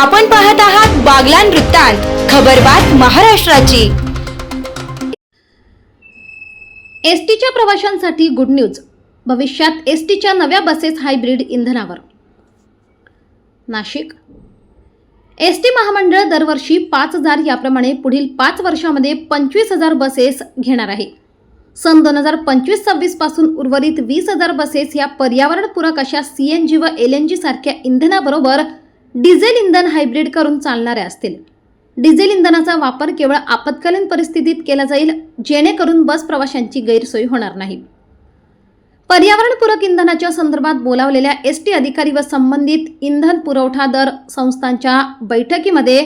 आपण पाहत आहात बागलान वृत्तांत खबरबात महाराष्ट्राची. एसटीच्या प्रवाशांसाठी गुड न्यूज भविष्यात एसटीच्या नव्या बसेस हायब्रिड इंधनावर. नाशिक. एस टी महामंडळ दरवर्षी पाच हजार याप्रमाणे पुढील पाच वर्षामध्ये पंचवीस हजार बसेस घेणार आहे. सन दोन हजार पंचवीस सव्वीसपासून उर्वरित वीस हजार बसेस या पर्यावरणपूरक अशा सी एन जी व एल एन जी सारख्या इंधनाबरोबर डिझेल इंधन हायब्रिड करून चालणाऱ्या असतील. डिझेल इंधनाचा वापर केवळ आपत्कालीन परिस्थितीत केला जाईल जेणेकरून बस प्रवाशांची गैरसोय होणार नाही. पर्यावरणपूरक इंधनाच्या संदर्भात बोलावलेल्या एस टी अधिकारी व संबंधित इंधन पुरवठा दर संस्थांच्या बैठकीमध्ये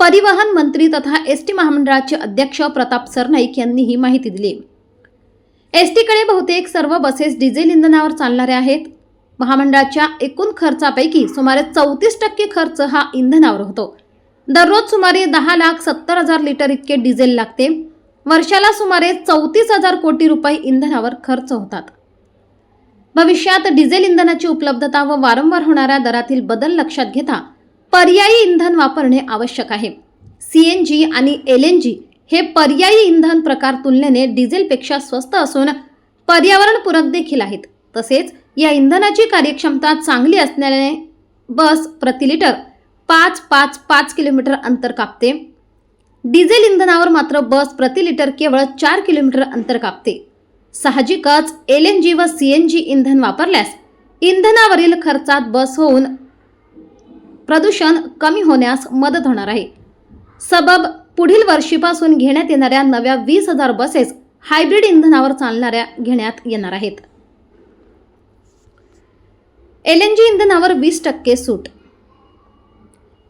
परिवहन मंत्री तथा एस टी महामंडळाचे अध्यक्ष प्रताप सरनाईक यांनी ही माहिती दिली. एस टीकडे बहुतेक सर्व बसेस डिझेल इंधनावर चालणाऱ्या आहेत महामंडळाच्या एकूण खर्चापैकी सुमारे चौतीस टक्के खर्च हा इंधनावर होतो. दररोज सुमारे दहा लाख सत्तर हजार लिटर इतके डिझेल लागते. वर्षाला सुमारे चौतीस हजार कोटी रुपये इंधनावर खर्च होतात. भविष्यात डिझेल इंधनाची उपलब्धता व वारंवार होणाऱ्या दरातील बदल लक्षात घेता पर्यायी इंधन वापरणे आवश्यक आहे. सी एन जी आणि एल एन जी हे पर्यायी इंधन प्रकार तुलनेने डिझेलपेक्षा स्वस्त असून पर्यावरणपूरक देखील आहेत. तसेच या इंधनाची कार्यक्षमता चांगली असल्याने बस प्रति लिटर पाच पाच पाच किलोमीटर अंतर कापते. डिझेल इंधनावर मात्र बस प्रति लिटर केवळ चार किलोमीटर अंतर कापते. साहजिकच एल एन जी व सी एन जी इंधन वापरल्यास इंधनावरील खर्चात बस होऊन प्रदूषण कमी होण्यास मदत होणार आहे. सबब पुढील वर्षीपासून घेण्यात येणाऱ्या नव्या वीस हजार बसेस हायब्रिड इंधनावर चालणाऱ्या घेण्यात येणार आहेत. एल एन जी इंधनावर वीस टक्के सूट.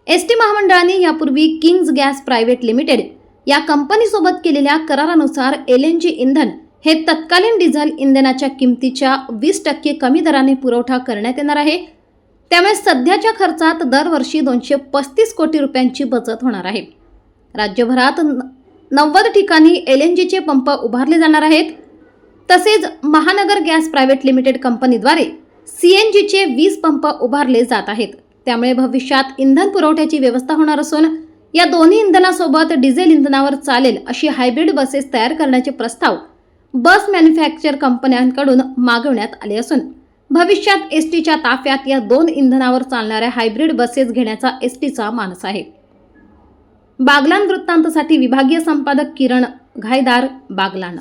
एस टी महामंडळाने यापूर्वी किंग्ज गॅस प्रायव्हेट लिमिटेड या कंपनीसोबत केलेल्या करारानुसार एल एन जी इंधन हे तत्कालीन डिझेल इंधनाच्या किमतीच्या वीस टक्के कमी दराने पुरवठा करण्यात येणार आहे. त्यामुळे सध्याच्या खर्चात दरवर्षी दोनशे पस्तीस कोटी रुपयांची बचत होणार आहे. राज्यभरात न- नव्वद ठिकाणी एल एन जीचे पंप उभारले जाणार आहेत. तसेच महानगर गॅस प्रायव्हेट लिमिटेड कंपनीद्वारे सी एन जीचे वीस पंप उभारले जात आहेत. त्यामुळे भविष्यात इंधन पुरवठ्याची व्यवस्था होणार असून या दोन्ही इंधनासोबत डिझेल इंधनावर चालेल अशी हायब्रिड बसेस तयार करण्याचे प्रस्ताव बस मॅन्युफॅक्चर कंपन्यांकडून मागवण्यात आले असून भविष्यात एस टीच्या ताफ्यात या दोन इंधनावर चालणाऱ्या हायब्रिड बसेस घेण्याचा एस टीचा मानस आहे. बागलान वृत्तांतसाठी विभागीय संपादक किरण घायदार बागलान.